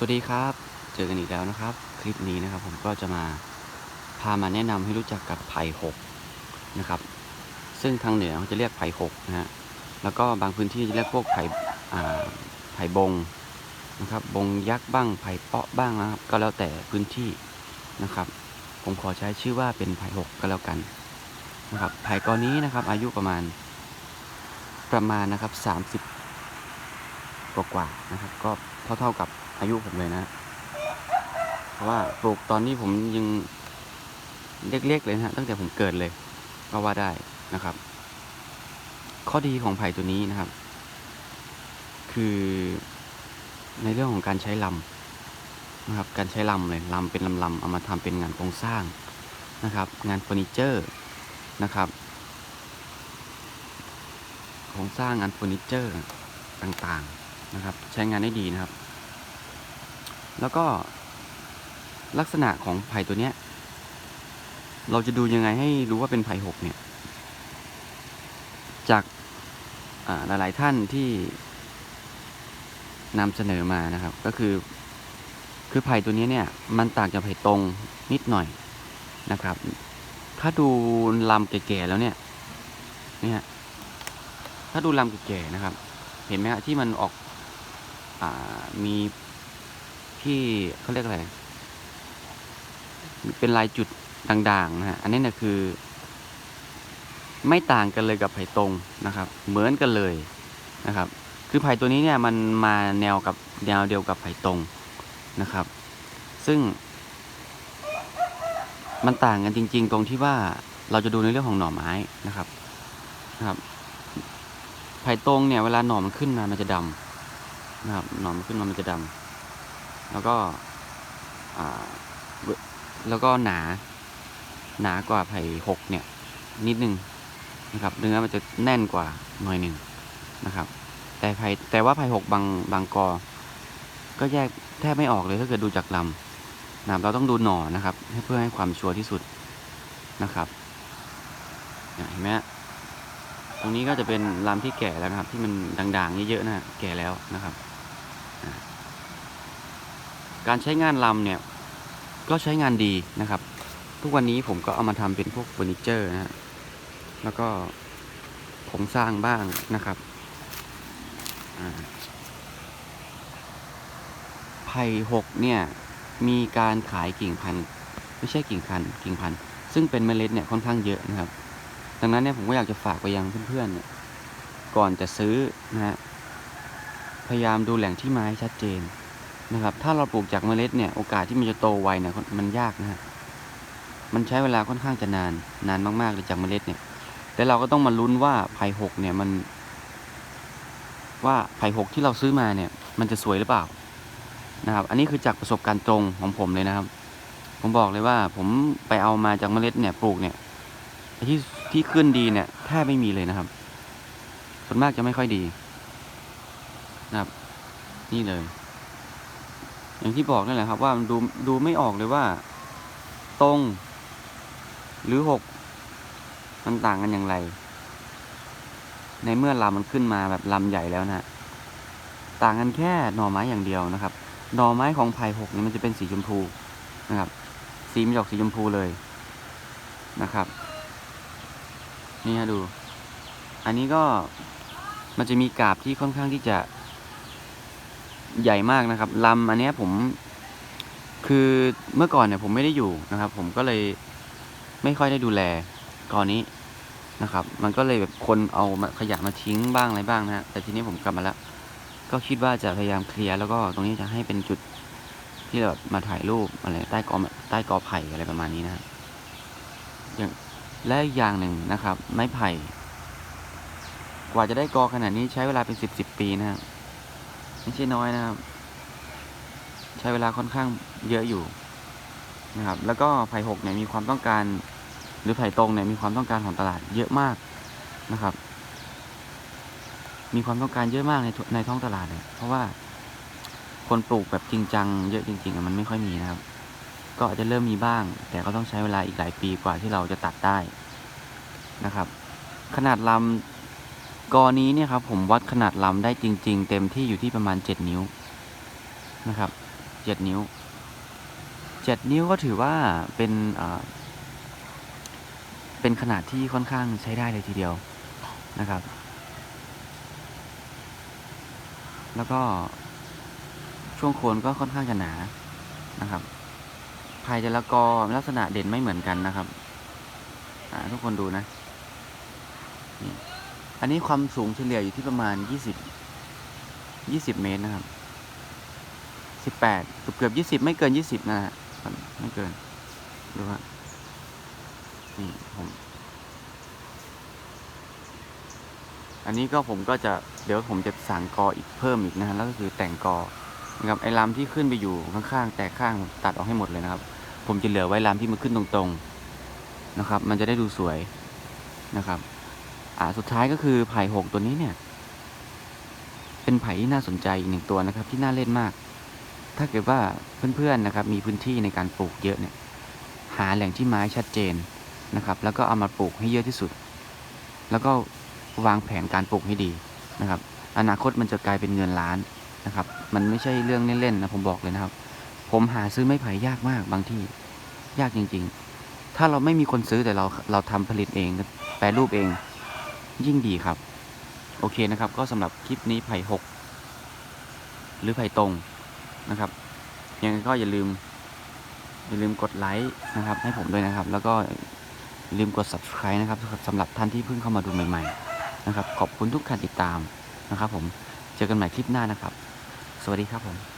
สวัสดีครับ เจอกันอีกแล้วนะครับ คลิปนี้นะครับ ผมก็จะมาพามาแนะนำให้รู้จักกับไผ่หกนะครับ ซึ่งทางเหนือเขาจะเรียกไผ่หกนะฮะแล้วก็บางพื้นที่จะเรียกพวกไผ่ไผ่บงนะครับ บงยักษ์บ้างไผ่เปาะบ้างนะครับ ก็แล้วแต่พื้นที่นะครับ ผมขอใช้ชื่อว่าเป็นไผ่หกก็แล้วกันนะครับไผ่กอนี้นะครับ อายุประมาณประมาณนะครับสามสิบกว่าๆนะครับ ก็เท่าๆกับ อายุผมเลยนะเพราะว่าปลูกตอนนี้ผมยังเล็กๆเลยนะตั้งแต่ผมเกิดเลยก็ว่าได้นะครับ ข้อดีของไผ่ตัวนี้นะครับ คือในเรื่องของการใช้ลำนะครับ การใช้ลำเลยลำเป็นลำๆเอามาทำเป็นงานโครงสร้างนะครับ งานเฟอร์นิเจอร์นะครับโครงสร้างงานเฟอร์นิเจอร์ต่างๆนะครับ ใช้งานได้ดีนะครับ แล้วก็ลักษณะของไผ่ตัวเนี้ย เราจะดูยังไงให้รู้ว่าเป็นไผ่หกเนี่ย จากอ่าหลาย ๆ ท่านที่นำเสนอมานะครับ ก็คือ คือไผ่ตัวนี้เนี่ย มันต่างจากไผ่ตรงนิดหน่อยนะครับ ถ้าดูลำแก่ๆแล้วเนี่ยนี่ยถ้าดูลำแก่ๆนะครับ เห็นไหมฮะที่มันออกอมี ที่เขาเรียกอะไรเป็นลายจุดด่างๆนะฮะอันนี้เนะคือ ไม่ต่างกันเลยกับไผ่ตรงนะครับ เหมือนกันเลยนะครับ คือไผ่ตัวนี้เนี่ยมันมาแนวกับแนวเดียวกับไผ่ตรงนะครับ ซึ่ง มันต่างกันจริง ๆ ตรงที่ว่าเราจะดูในเรื่องของหน่อไม้นะครับนะครับไผ่ตรงเนี่ยเวลาหน่อมันขึ้นมามันจะดำนะครับหน่อมันขึ้นมามันจะดำ แล้วก็แล้วก็หนา หนากว่าไผ่หกเนี่ย นิดนึงนะครับ เนื้อมันจะแน่นกว่าหน่อยหนึ่งนะครับ แต่ไผ่แต่ว่าไผ่หกบางบางกอ ก็แยกแทบไม่ออกเลยถ้าเกิดดูจากลำนะเราต้องดูหน่อนะครับเพื่อให้ความชัวร์ที่สุดนะครับเห็นไหมตรงนี้ก็จะเป็นลำที่แก่แล้วนะครับ ที่มันด่างๆเยอะๆนะแก่แล้วนะครับ การใช้งานลำเนี่ย ก็ใช้งานดีนะครับ ทุกวันนี้ผมก็เอามาทำเป็นพวกเฟอร์นิเจอร์นะฮะแล้วก็ผมสร้างบ้างนะครับไผ่หกเนี่ยมีการขายกิ่งพันธุ์ไม่ใช่กิ่งพันธุ์กิ่งพันธุ์ซึ่งเป็นเมล็ดเนี่ยค่อนข้างเยอะนะครับ ดังนั้นเนี่ยผมก็อยากจะฝากไปยังเพื่อนๆเนี่ยก่อนจะซื้อนะฮะพยายามดูแหล่งที่มาให้ชัดเจน นะครับ ถ้าเราปลูกจากเมล็ดเนี่ยโอกาสที่มันจะโตไวเนี่ยมันยากนะฮะมันใช้เวลาค่อนข้างจะนานนานมากๆเลยจากเมล็ดเนี่ย แต่เราก็ต้องมาลุ้นว่าไผ่หกเนี่ยมัน ว่าไผ่หกที่เราซื้อมาเนี่ย มันจะสวยหรือเปล่านะครับ อันนี้คือจากประสบการณ์ตรงของผมเลยนะครับ ผมบอกเลยว่าผมไปเอามาจากเมล็ดเนี่ยปลูกเนี่ยที่ที่ขึ้นดีเนี่ยแทบไม่มีเลยนะครับ ส่วนมากจะไม่ค่อยดีนะครับ นี่เลย อย่างที่บอกนั่นแหละครับว่ามันดูดูไม่ออกเลยว่า ตรง หรือหกมันต่างกันอย่างไร ในเมื่อลำมันขึ้นมาแบบลำใหญ่แล้วนะต่างกันแค่หน่อไม้อย่างเดียวนะครับ หน่อไม้ของไผ่หกนี่มันจะเป็นสีชมพูนะครับ สีมันจะออกสีชมพูเลยนะครับ นี่ฮะดู อันนี้ก็มันจะมีกาบที่ค่อนข้างที่จะ ใหญ่มากนะครับลำอันนี้ผม คือเมื่อก่อนเนี่ยผมไม่ได้อยู่นะครับ ผมก็เลยไม่ค่อยได้ดูแลก่อนนี้นะครับ มันก็เลยแบบคนเอามาขยะมาทิ้งบ้างอะไรบ้างนะฮะแต่ทีนี้ผมกลับมาแล้ว ก็คิดว่าจะพยายามเคลียร์แล้วก็ตรงนี้จะให้เป็นจุดที่แบบมาถ่ายรูปอะไรใต้กอใต้กอไผ่อะไรประมาณนี้นะฮะอย่างและอีกอย่างหนึ่งนะครับ ไม้ไผ่ กว่าจะได้กอขนาดนี้ใช้เวลาเป็นสิบสิบปีนะครับ ไม่ใช่น้อยนะครับ ใช้เวลาค่อนข้างเยอะอยู่นะครับ แล้วก็ไผ่หกเนี่ยมีความต้องการ หรือไผ่ตรงเนี่ยมีความต้องการของตลาดเยอะมากนะครับ มีความต้องการเยอะมากในในท้องตลาดเนี่ยเพราะว่าคนปลูกแบบจริงจังเยอะจริงๆอะมันไม่ค่อยมีนะครับ ก็อาจจะเริ่มมีบ้าง แต่ก็ต้องใช้เวลาอีกหลายปีกว่าที่เราจะตัดได้นะครับ ขนาดลำ กอนี้เนี่ยครับผมวัดขนาดลำได้จริง ๆ เต็มที่อยู่ที่ประมาณ 7 นิ้วนะครับเจ็ดนิ้วเจ็ดนิ้วก็ถือว่าเป็นเป็นขนาดที่ค่อนข้างใช้ได้เลยทีเดียวนะครับ แล้วก็ช่วงโคนก็ค่อนข้างจะหนานะครับภายแต่ละกอลักษณะเด่นไม่เหมือนกันนะครับทุกคนดูนะนี่ อันนี้ความสูงเฉลี่ยอยู่ที่ประมาณยี่สิบยี่สิบเมตรนะครับสิบแปดเกือบเกือบยี่สิบไม่เกินยี่สิบนะฮะไม่เกินดูว่านี่ผมอันนี้ก็ผมก็จะเดี๋ยวผมจะสั่งกออีกเพิ่มอีกนะฮะแล้วก็คือแต่งกอนะครับไอ้ลำที่ขึ้นไปอยู่ข้างๆแต่ข้างผมตัดออกให้หมดเลยนะครับ ผมจะเหลือไว้ลำที่มันขึ้นตรงๆนะครับ มันจะได้ดูสวยนะครับ อ่าสุดท้ายก็คือไผ่หกตัวนี้เนี่ย เป็นไผ่ที่น่าสนใจอีกหนึ่งตัวนะครับ ที่น่าเล่นมาก ถ้าเกิดว่าเพื่อนๆนะครับ มีพื้นที่ในการปลูกเยอะเนี่ย หาแหล่งที่ไม้ชัดเจนนะครับ แล้วก็เอามาปลูกให้เยอะที่สุด แล้วก็วางแผนการปลูกให้ดีนะครับ อนาคตมันจะกลายเป็นเงินล้านนะครับ มันไม่ใช่เรื่องเล่นๆนะผมบอกเลยนะครับ ผมหาซื้อไม้ไผ่ยากมากบางที่ยากจริง ๆ ถ้าเราไม่มีคนซื้อแต่เราเราทำผลิตเองแปรรูปเอง ยิ่งดีครับ โอเคนะครับ ก็สำหรับคลิปนี้ไผ่หกหรือไผ่ตรงนะครับ ยังไงก็อย่าลืม อย่าลืมกดไลค์นะครับ ให้ผมด้วยนะครับ แล้วก็ลืมกด subscribe นะครับสำหรับท่านที่เพิ่งเข้ามาดูใหม่ ๆ นะครับ ขอบคุณทุกการติดตามนะครับ ผมเจอกันใหม่คลิปหน้านะครับ สวัสดีครับผม